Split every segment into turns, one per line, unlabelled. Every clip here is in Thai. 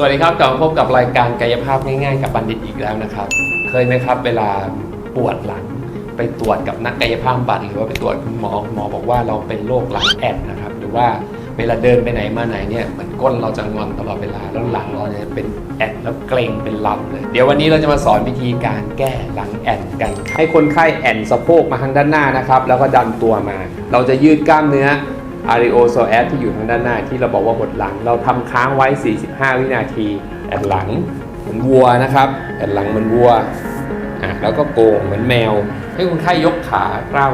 สวัสดีครับกลับมาพบกับรายการกายภาพง่ายๆ กับบัณฑิตอีกแล้วนะครับ เคยไหมครับ เวลาปวดหลัง ไปตรวจกับนักกายภาพบำบัดหรือว่าไปตรวจคุณหมอคุณหมอบอกว่าเราเป็นโรคหลังแอนนะครับ หรือว่าเวลาเดินไปไหนมาไหนเนี่ยเหมือนก้นเราจะงอนตลอดเวลาแล้วหลังเราเนี่ยเป็นแอนแล้วเกร็งเป็นลำเลย เดี๋ยววันนี้เราจะมาสอนวิธีการแก้หลังแอนกันครับให้คนไข้แอนสะโพกมาทางด้านหน้านะครับ แล้วก็ดันตัวมา เราจะยืดกล้ามเนื้อ อาริโอโซแอสที่อยู่ทางด้านหน้าที่เราบอกว่าบดหลัง เราทำค้างไว้ 45 วินาที แอนหลังเหมือนวัวนะครับ แอนหลังเหมือนวัวอะแล้วก็โกงเหมือนแมว ให้คนไข้ยกขา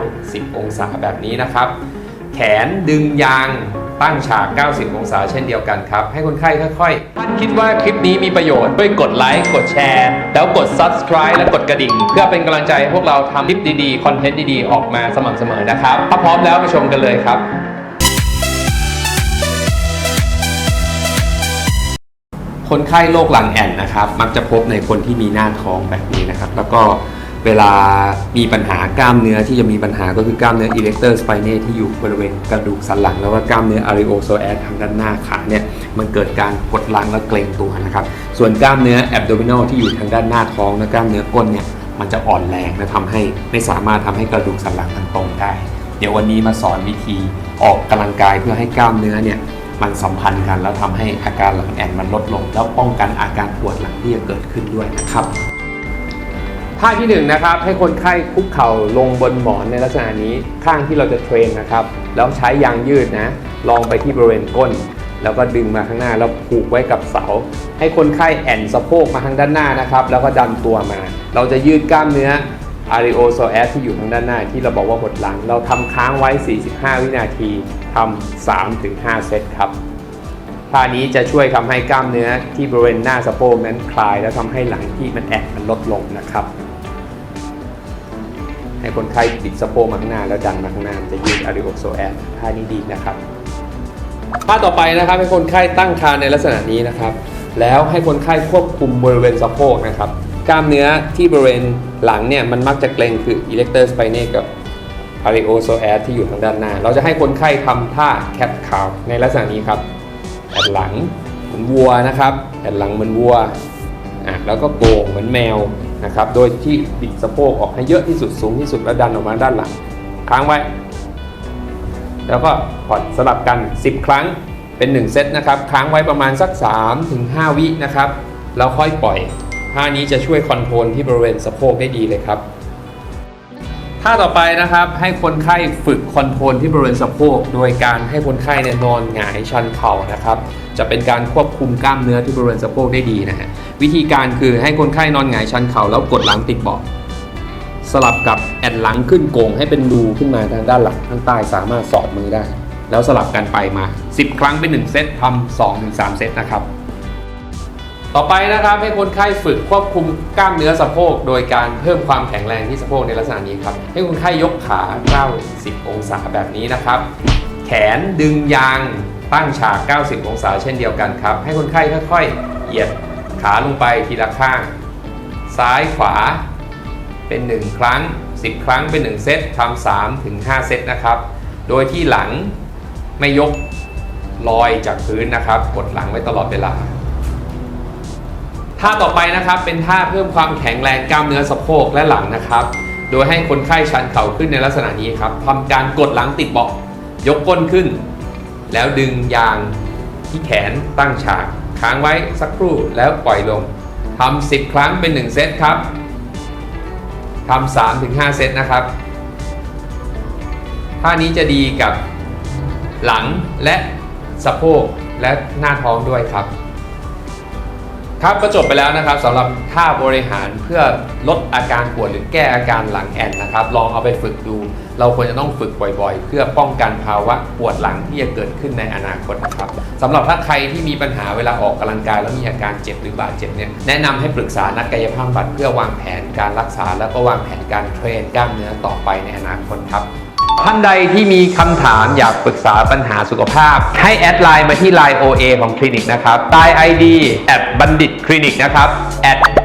90องศาแบบนี้นะครับ แขนดึงยางตั้งฉาก 90 องศาเช่นเดียวกันครับ ให้คนไข้ค่อยๆท่านคิดว่าคลิปนี้มีประโยชน์ด้วยกดไลค์ กดแชร์ แล้วกด subscribe และกดกระดิ่ง เพื่อเป็นกำลังใจให้พวกเราทำคลิปดีๆ คอนเทนต์ดีๆ ออกมาสม่ำเสมอนะครับ ถ้าพร้อมแล้วไปชมกันเลยครับ คนไข้โรคหลังแอนนะครับ มักจะพบในคนที่มีหน้าท้องแบบนี้นะครับ แล้วก็เวลามีปัญหากล้ามเนื้อที่จะมีปัญหาก็คือกล้ามเนื้อ erector spinae ที่อยู่บริเวณกระดูกสันหลัง แล้วก็กล้ามเนื้อ areopsoas ทางด้านหน้าขาเนี่ยมันเกิดการกดลังและเกรงตัวนะครับ ส่วนกล้ามเนื้อ abdominal ที่อยู่ทางด้านหน้าท้องและกล้ามเนื้อก้นเนี่ยมันจะอ่อนแรงและทำให้ไม่สามารถทำให้กระดูกสันหลังมันตรงได้ เดี๋ยววันนี้มาสอนวิธีออกกำลังกายเพื่อให้กล้ามเนื้อเนี่ย มันสัมพันธ์กัน แล้วทำให้อาการหลังแอนมันลดลง แล้วป้องกันอาการปวดหลังที่จะเกิดขึ้นด้วยนะครับท่าที่หนึ่งนะครับให้คนไข้คุกเข่าลงบนหมอนในลักษณะนี้ข้างที่เราจะเทรนนะครับแล้วใช้ยางยืดนะลองไปที่บริเวณก้น แล้วก็ดึงมาข้างหน้าแล้วผูกไว้กับเสา ให้คนไข้แอนสะโพกมาทางด้านหน้านะครับ แล้วก็ดันตัวมา เราจะยืดกล้ามเนื้อ อาริโอโซแอสที่อยู่ทางด้านหน้าที่เราบอกว่าหดหลัง เราทำค้างไว้ 45 วินาทีทำ3-5 เซตครับท่านี้จะช่วยทำให้กล้ามเนื้อที่บริเวณหน้าสะโพกนั้นคลาย และทำให้หลังที่มันแอดมันลดลงนะครับ ให้คนไข้บิดสะโพกมาข้างหน้าแล้วดันมาข้างหน้าจะยืดอาริโอโซแอสท่านี้ดีนะครับท่าต่อไปนะครับให้คนไข้ตั้งคานในลักษณะนี้นะครับ แล้วให้คนไข้ควบคุมบริเวณสะโพกนะครับ กล้ามเนื้อที่บริเวณหลังเนี่ยมันมักจะเกร็งคือ erector spinae กับ a r i o p s o a s ที่อยู่ทางด้านหน้า เราจะให้คนไข้ทำท่า cat cow ในลักษณะนี้ครับแอนหลังเหมือนวัวนะครับแอนหลังเหมือนวัวอะแล้วก็โกงเหมือนแมวนะครับ โดยที่บิดสะโพกออกให้เยอะที่สุดสูงที่สุดแล้วดันออกมาด้านหลัง ค้างไว้ แล้วก็ผ่อนสลับกัน 10 ครั้งเป็น 1 เซตนะครับ ค้างไว้ประมาณสัก 3-5 วินะครับ แล้วค่อยปล่อย ท่านี้จะช่วยคอนโทรลที่บริเวณสะโพกได้ดีเลยครับท่าต่อไปนะครับให้คนไข้ฝึกคอนโทรลที่บริเวณสะโพกโดยการให้คนไข้เนี่ยนอนหงายชันเข่านะครับ จะเป็นการควบคุมกล้ามเนื้อที่บริเวณสะโพกได้ดีนะฮะวิธีการคือให้คนไข้นอนหงายชันเข่าแล้วกดหลังติดเบาะสลับกับแอนหลังขึ้นโก่งให้เป็นรูขึ้นมาทางด้านหลังข้างใต้สามารถสอดมือได้ แล้วสลับกันไปมา 10 ครั้งเป็น1เซตทำ2-3 เซตนะครับ ต่อไปนะครับให้คนไข้ฝึกควบคุมกล้ามเนื้อสะโพก โดยการเพิ่มความแข็งแรงที่สะโพกในลักษณะนี้ครับให้คนไข้ยกขา90 องศาแบบนี้นะครับ แขนดึงยางตั้งฉาก 90 องศาเช่นเดียวกันครับ ให้คนไข้ค่อยๆเหยียดขาลงไปทีละข้าง ซ้ายขวาเป็น 1 ครั้ง 10 ครั้งเป็น 1 เซตทำ3ถึง5เซตนะครับ โดยที่หลังไม่ยกลอยจากพื้นนะครับ กดหลังไว้ตลอดเวลา ท่าต่อไปนะครับเป็นท่าเพิ่มความแข็งแรงกล้ามเนื้อสะโพกและหลังนะครับ โดยให้คนไข้ชันเข่าขึ้นในลักษณะนี้ครับทำการกดหลังติดเบาะยกก้นขึ้น แล้วดึงยางที่แขนตั้งฉากค้างไว้สักครู่แล้วปล่อยลงทำ10 ครั้งเป็น 1 เซตครับทำ3ถึง5เซตนะครับ ท่านี้จะดีกับหลังและสะโพกและหน้าท้องด้วยครับ ครับก็จบไปแล้วนะครับสำหรับท่าบริหารเพื่อลดอาการปวดหรือแก้อาการหลังแอนนะครับ ลองเอาไปฝึกดู เราควรจะต้องฝึกบ่อยๆ เพื่อป้องกันภาวะปวดหลังที่จะเกิดขึ้นในอนาคตนะครับสำหรับถ้าใครที่มีปัญหาเวลาออกกำลังกาย แล้วมีอาการเจ็บหรือบาดเจ็บเนี่ยแนะนำให้ปรึกษานักกายภาพบำบัดเพื่อวางแผนการรักษา แล้วก็วางแผนการเทรนกล้ามเนื้อต่อไปในอนาคตครับ ท่านใดที่มีคำถามอยากปรึกษาปัญหาสุขภาพ ให้แอดไลน์มาที่ไลน์ OA ของคลินิกนะครับใต้ ID แอดบัณฑิตคลินิกนะครับแอด